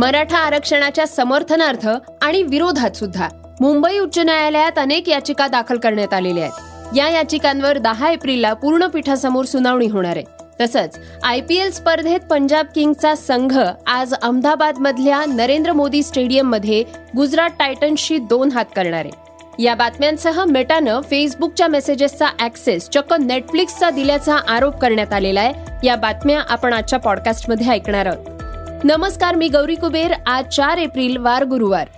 मराठा आरक्षणाच्या समर्थनार्थ आणि विरोधात सुद्धा मुंबई उच्च न्यायालयात अनेक याचिका दाखल करण्यात आलेल्या आहेत. या याचिकांवर दहा एप्रिलला पूर्ण पीठासमोर सुनावणी होणार आहे. तसंच आय पी एल स्पर्धेत पंजाब किंगचा संघ आज अहमदाबाद मधल्या नरेंद्र मोदी स्टेडियममध्ये गुजरात टायटन्सशी दोन हात करणार आहे. या बातम्यांसह मेटानं फेसबुकच्या मेसेजेसचा ऍक्सेस चक्क नेटफ्लिक्सचा दिल्याचा आरोप करण्यात आलेला आहे. या बातम्या आपण आजच्या पॉडकास्टमध्ये ऐकणार आहोत. नमस्कार मी गौरी कुबेर. आज चार एप्रिल वार गुरुवार.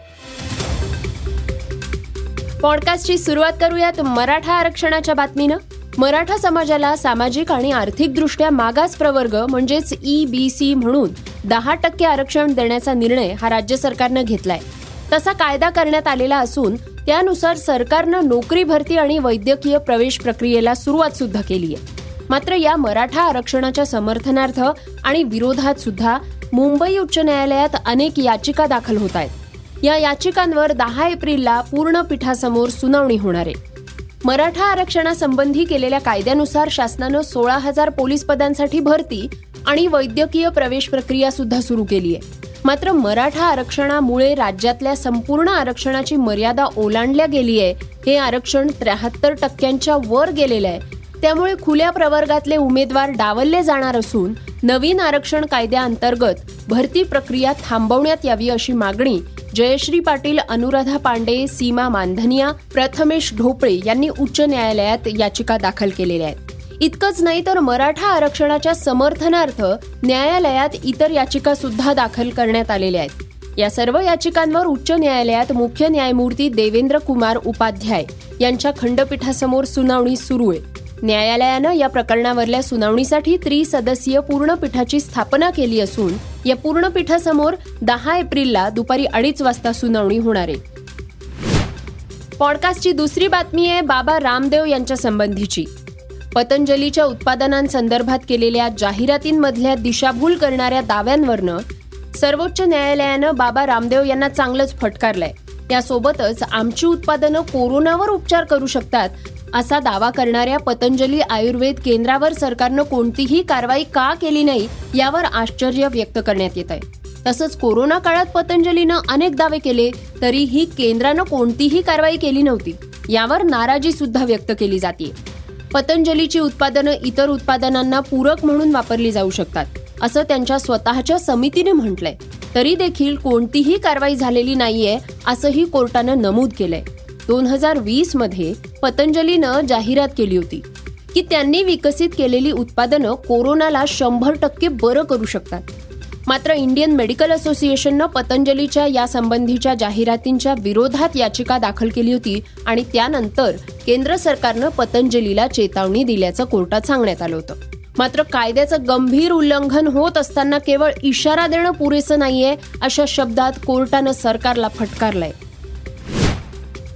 पॉडकास्टची सुरुवात करूयात मराठा आरक्षणाच्या बातमीनं. मराठा समाजाला सामाजिक आणि आर्थिकदृष्ट्या मागास प्रवर्ग म्हणजेच ई बी सी म्हणून दहा टक्के आरक्षण देण्याचा निर्णय हा राज्य सरकारनं घेतलाय. तसा कायदा करण्यात आलेला असून त्यानुसार सरकारनं नोकरी भरती आणि वैद्यकीय प्रवेश प्रक्रियेला सुरुवात सुद्धा केली आहे मात्र या मराठा आरक्षणाच्या समर्थनार्थ आणि विरोधात सुद्धा मुंबई उच्च न्यायालयात अनेक याचिका दाखल होत आहेत. या याचिकांवर दहा एप्रिलला पूर्ण पीठासमोर सुनावणी होणार आहे. मराठा आरक्षणासंबंधी केलेल्या कायद्यानुसार शासनानं सोळा हजार पोलीस पदांसाठी भरती आणि वैद्यकीय प्रवेश प्रक्रिया सुद्धा सुरू केली आहे. मात्र मराठा आरक्षणामुळे राज्यातल्या संपूर्ण आरक्षणाची मर्यादा ओलांडल्या गेली आहे. हे आरक्षण त्र्याहत्तर टक्क्यांच्या वर गेलेलं आहे. त्यामुळे खुल्या प्रवर्गातले उमेदवार डावलले जाणार असून नवीन आरक्षण कायद्याअंतर्गत भरती प्रक्रिया थांबवण्यात यावी अशी मागणी जयश्री पाटील अनुराधा पांडे सीमा मानधनिया प्रथमेश ढोपळे यांनी उच्च न्यायालयात याचिका दाखल केलेल्या आहेत. इतकंच नाही तर मराठा आरक्षणाच्या समर्थनार्थ न्यायालयात इतर याचिका सुद्धा दाखल करण्यात आलेल्या आहेत. या सर्व याचिकांवर उच्च न्यायालयात मुख्य न्यायमूर्ती देवेंद्र कुमार उपाध्याय यांच्या खंडपीठासमोर सुनावणी सुरू आहे. न्यायालयानं या प्रकरणावरल्या सुनावणीसाठी त्रिसदस्यीय पूर्णपीठाची स्थापना केली असून या पूर्णपीठासमोर दहा एप्रिलला दुपारी अडीच वाजता सुनावणी होणार आहे. पॉडकास्टची दुसरी बातमी आहे बाबा रामदेव यांच्या संबंधीची. पतंजलीच्या उत्पादनांसंदर्भात केलेल्या जाहिरातींमधल्या दिशाभूल करणाऱ्या दाव्यांवरनं सर्वोच्च न्यायालयानं बाबा रामदेव यांना चांगलंच फटकारलंय. त्यासोबतच आमची उत्पादनं कोरोनावर उपचार करू शकतात असा दावा करणाऱ्या पतंजली आयुर्वेद केंद्रावर सरकारनं कोणतीही कारवाई का केली नाही यावर आश्चर्य व्यक्त करण्यात येत आहे तसंच कोरोना काळात पतंजलीनं अनेक दावे केले तरीही केंद्रानं कोणतीही कारवाई केली नव्हती. यावर नाराजी सुद्धा व्यक्त केली जाते पतंजलीची उत्पादनं इतर उत्पादनांना पूरक म्हणून वापरली जाऊ शकतात असं त्यांच्या स्वतःच्या समितीने म्हटलंय. तरी देखील कोणतीही कारवाई झालेली नाहीये असंही कोर्टानं नमूद केलंय. दोन हजार वीसमध्ये पतंजलीनं जाहिरात केली होती की त्यांनी विकसित केलेली उत्पादनं कोरोनाला शंभर टक्के बरं करू शकतात. मात्र इंडियन मेडिकल असोसिएशननं पतंजलीच्या यासंबंधीच्या जाहिरातींच्या विरोधात याचिका दाखल केली होती आणि त्यानंतर केंद्र सरकारनं पतंजलीला चेतावणी दिल्याचं कोर्टात सांगण्यात आलं होतं. मात्र कायद्याचं गंभीर उल्लंघन होत असताना केवळ इशारा देणं पुरेसं नाहीये अशा शब्दात कोर्टानं सरकारला फटकारलंय.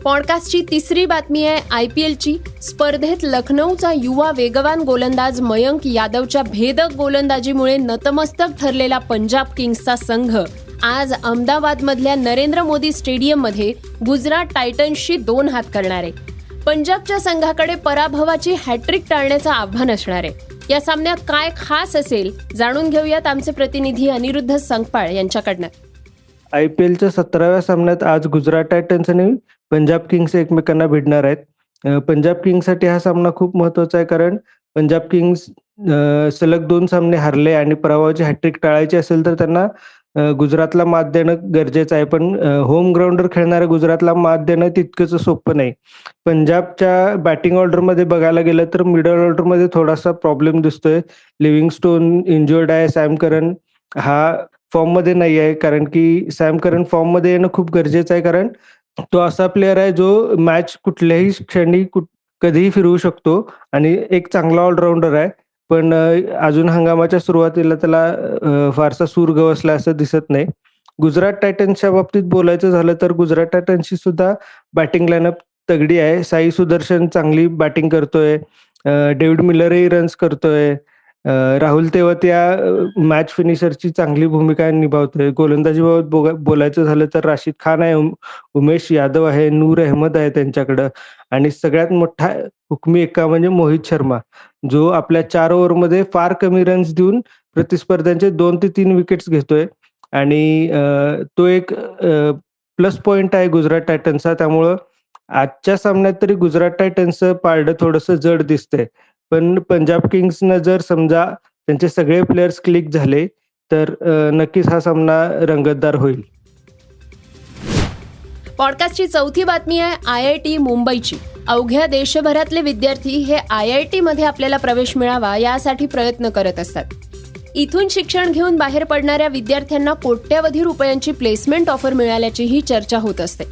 पॉडकास्टची तिसरी बातमी आहे आय पी एलची स्पर्धेत लखनौचा युवा वेगवान गोलंदाज मयंक यादवच्या भेदक गोलंदाजीमुळे नतमस्तक ठरलेला पंजाब किंग्सचा संघ. आज अहमदाबादमधल्या नरेंद्र मोदी स्टेडियममध्ये गुजरात टायटन्सशी दोन हात करणार. आहे पंजाबच्या संघाकडे पराभवाची हॅट्रिक टाळण्याचं आव्हान असणार आहे. या सामन्यात काय खास असेल जाणून घेऊयात आमचे प्रतिनिधी अनिरुद्ध संगपाळ यांच्याकडनं. आय पी एलच्या सतराव्या सामन्यात आज गुजरात टायटन्स आणि पंजाब किंग्स एकमेकांना भिडणार आहेत. पंजाब किंग्ससाठी हा सामना खूप महत्त्वाचा आहे कारण पंजाब किंग्स सलग दोन सामने हरले आणि पराभवाची हॅट्रिक टाळायची असेल तर त्यांना गुजरातला मात देणं गरजेचं आहे. पण होम ग्राउंडवर खेळणाऱ्या गुजरातला मात देणं तितकंच सोपं नाही. पंजाबच्या बॅटिंग ऑर्डरमध्ये बघायला गेलं तर मिडल ऑर्डरमध्ये थोडासा प्रॉब्लेम दिसतोय. लिव्हिंग स्टोन इंजुर्ड आहे सॅम करन हा फॉर्ममध्ये नाही आहे कारण की सॅम करन फॉर्ममध्ये येणं खूप गरजेचं आहे कारण तो असा प्लेअर आहे जो मॅच कुठल्याही क्षणी कुठ- कधीही फिरवू शकतो आणि एक चांगला ऑलराऊंडर आहे. पण अजून हंगामाच्या सुरुवातीला त्याला फारसा सूर गवसला असं दिसत नाही. गुजरात टायटन्सच्या बाबतीत बोलायचं झालं तर गुजरात टायटन्सची सुद्धा बॅटिंग लाईनअप तगडी आहे. साई सुदर्शन चांगली बॅटिंग करतोय. डेव्हिड मिलरही रन्स करतोय. राहुल तेव्हा त्या मॅच फिनिशरची चांगली भूमिका निभावतोय. गोलंदाजीबाबत बोलायचं झालं तर राशीद खान आहे उमेश यादव आहे नूर अहमद आहे त्यांच्याकडं. आणि सगळ्यात मोठा हुकमी एक्का म्हणजे मोहित शर्मा जो आपल्या चार ओव्हरमध्ये फार कमी रन्स देऊन प्रतिस्पर्ध्यांचे दोन ते तीन विकेट्स घेतोय. आणि तो एक प्लस पॉइंट आहे गुजरात टायटन्सचा त्यामुळं आजच्या सामन्यात तरी गुजरात टायटन्सचं पारडं थोडंसं जड दिसतंय. पण पंजाब किंग्सनं जर समजा त्यांचे सगळे प्लेयर्स क्लिक झाले तर नक्कीच हा सामना रंगतदार होईल. पॉडकास्टची चौथी बातमी आहे आय आय टी मुंबईची. अवघ्या देशभरातले विद्यार्थी हे आय आय टी मध्ये आपल्याला प्रवेश मिळावा यासाठी प्रयत्न करत असतात. इथून शिक्षण घेऊन बाहेर पडणाऱ्या विद्यार्थ्यांना कोट्यावधी रुपयांची प्लेसमेंट ऑफर मिळाल्याचीही चर्चा होत असते.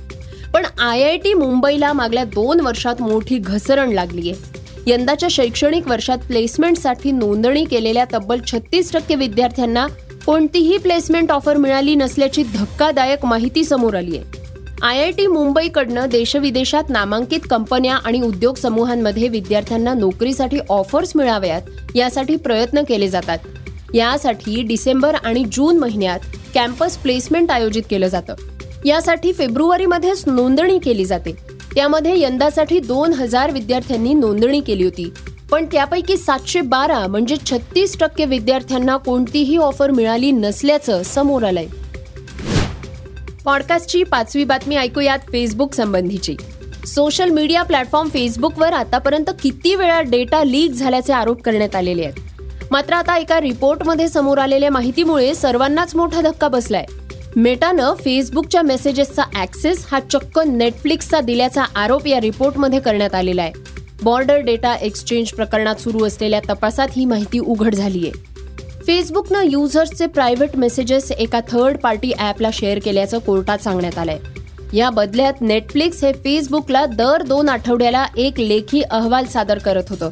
पण आय आय टी मुंबईला मागल्या दोन वर्षात मोठी घसरण लागली आहे यंदाच्या शैक्षणिक वर्षात प्लेसमेंटसाठी नोंदणी केलेल्या तब्बल छत्तीस टक्के विद्यार्थ्यांना कोणतीही प्लेसमेंट ऑफर मिळाली नसल्याची धक्कादायक माहिती समोर आली आहे आय आय टी मुंबईकडनं देशविदेशात नामांकित कंपन्या आणि उद्योग समूहांमध्ये विद्यार्थ्यांना नोकरीसाठी ऑफर्स मिळाव्यात यासाठी प्रयत्न केले जातात. यासाठी डिसेंबर आणि जून महिन्यात कॅम्पस प्लेसमेंट आयोजित केलं जातं. यासाठी फेब्रुवारीमध्येच नोंदणी केली जाते. त्यामध्ये यंदासाठी दोन हजार विद्यार्थ्यांनी नोंदणी केली होती. पण त्यापैकी सातशे बारा म्हणजे छत्तीस टक्के विद्यार्थ्यांना कोणतीही ऑफर मिळाली नसल्याचं समोर आलंय. पॉडकास्टची पाचवी बातमी ऐकूयात फेसबुक संबंधीची. सोशल मीडिया प्लॅटफॉर्म फेसबुकवर आतापर्यंत किती वेळा डेटा लीक झाल्याचे आरोप करण्यात आलेले आहेत. मात्र आता एका रिपोर्टमध्ये समोर आलेल्या माहितीमुळे सर्वांनाच मोठा धक्का बसलाय. मेटानं फेसबुकच्या मेसेजेसचा ऍक्सेस हा चक्क नेटफ्लिक्सचा दिल्याचा आरोप या रिपोर्टमध्ये करण्यात आलेला आहे. बॉर्डर डेटा एक्सचेंज प्रकरणात सुरू असलेल्या तपासात ही माहिती उघड झालीय. फेसबुकनं युजर्सचे प्रायव्हेट मेसेजेस एका थर्ड पार्टी ॲपला शेअर केल्याचं कोर्टात सांगण्यात आलंय. या बदल्यात नेटफ्लिक्स हे फेसबुकला दर दोन आठवड्याला एक लेखी अहवाल सादर करत होतं.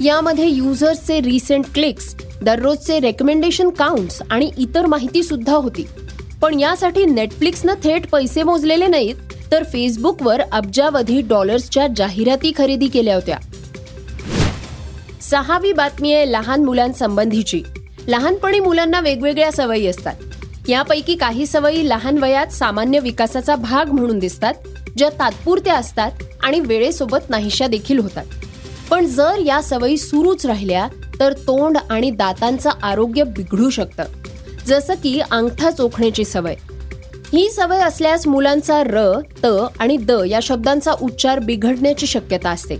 यामध्ये युजर्सचे रिसेंट क्लिक्स दररोजचे रेकमेंडेशन काउंट्स आणि इतर माहिती सुद्धा होती. पण यासाठी नेटफ्लिक्सनं थेट पैसे मोजलेले नाहीत तर फेसबुकवर अब्जावधी डॉलर्सच्या जाहिराती खरेदी केल्या होत्या. सहावी बातमी आहे लहान मुलांसंबंधीची. लहानपणी मुलांना वेगवेगळ्या सवयी असतात. यापैकी काही सवयी लहान वयात सामान्य विकासाचा भाग म्हणून दिसतात ज्या तात्पुरत्या असतात आणि वेळेसोबत नाहीशा देखील होतात. पण जर या सवयी सुरूच राहिल्या तर तोंड आणि दातांचं आरोग्य बिघडू शकतं. जसं की अंगठा चोखण्याची सवय. ही सवय असल्यास मुलांचा र त आणि द या शब्दांचा उच्चार बिघडण्याची शक्यता असते.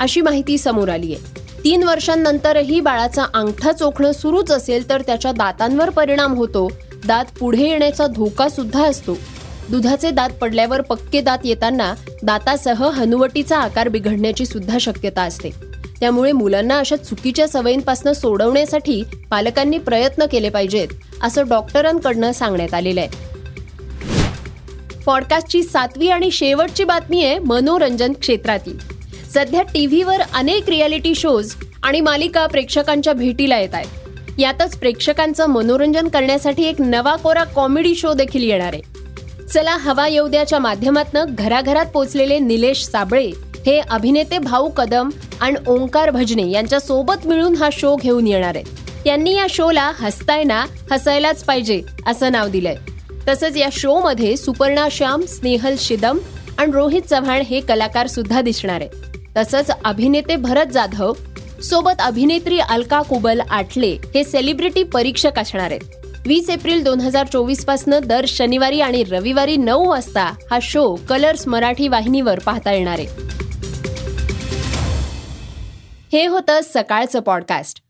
अशी माहिती समोर आली आहे तीन वर्षांनंतरही बाळाचा अंगठा चोखणं सुरूच असेल तर त्याच्या दातांवर परिणाम होतो. दात पुढे येण्याचा धोका सुद्धा असतो. दुधाचे दात पडल्यावर पक्के दात येताना दातासह हनुवटीचा आकार बिघडण्याची सुद्धा शक्यता असते. त्यामुळे मुलांना अशा चुकीच्या सवयींपासून सोडवण्यासाठी पालकांनी प्रयत्न केले पाहिजेत. असं डॉक्टरांकडनं सांगण्यात आलेलं आहे. पॉडकास्टची सातवी आणि शेवटची बातमी आहे मनोरंजन क्षेत्रातील. सध्या टीव्हीवर अनेक रियालिटी शोज आणि मालिका प्रेक्षकांच्या भेटीला येत आहेत. यातच प्रेक्षकांचं मनोरंजन करण्यासाठी एक नवा कोरा कॉमेडी शो देखील येणार आहे. चला हवा येऊ द्याच्या माध्यमातून घराघरात पोचलेले निलेश साबळे हे अभिनेते भाऊ कदम आणि ओंकार भजने यांच्या सोबत मिळून हा शो घेऊन येणार आहेत. त्यांनी या शोला हसताय ना हसायलाच पाहिजे असं नाव दिलंय. तसंच या शो मध्ये सुपर्णा श्याम स्नेहल शिदम आणि रोहित चव्हाण हे कलाकार सुद्धा दिसणार आहे तसंच अभिनेते भरत जाधव सोबत अभिनेत्री अलका कुबल आठले हे सेलिब्रिटी परीक्षक असणार आहेत. वीस एप्रिल दोन हजार चोवीस पासन दर शनिवारी आणि रविवारी नऊ वाजता हा शो कलर्स मराठी वाहिनीवर पाहता येणार आहे. हे होतं सकाळचं पॉडकास्ट.